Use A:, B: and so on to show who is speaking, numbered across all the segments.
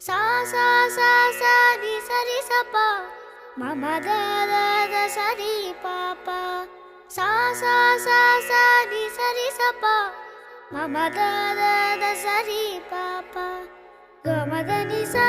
A: சா சா சா சா ரி சரி சப்பா மம த த த சரி பாப்பா சா சா சா சா ரி சரி சப்பா மம த த த சரி பாப்பா கம த நி சா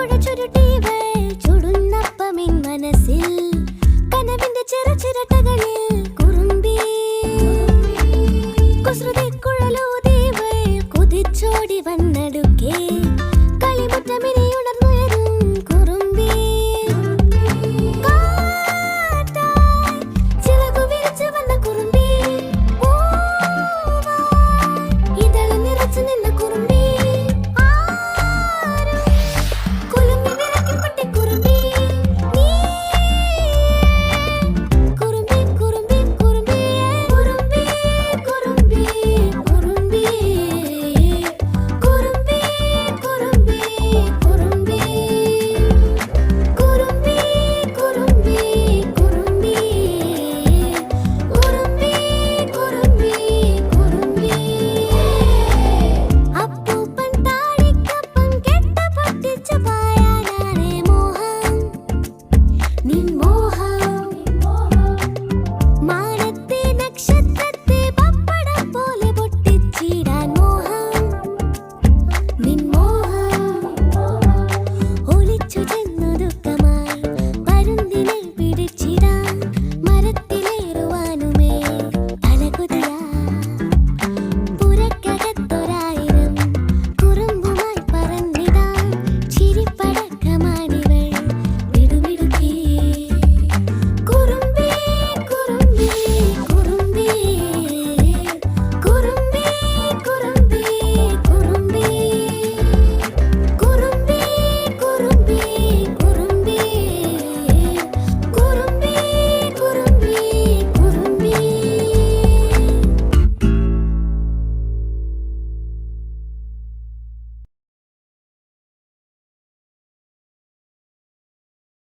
A: കുട ചുരുട്ടിയവൾ ചുടുന്നപ്പമിൻ മനസ്സിൽ കനവിന്റെ ചെറു ചിരട്ടകളിൽ കുറുമ്പി. കുസൃതി കുഴലോ കുഴലൂതിയവൾ കുതിച്ചോടി വന്നടുക്കേ.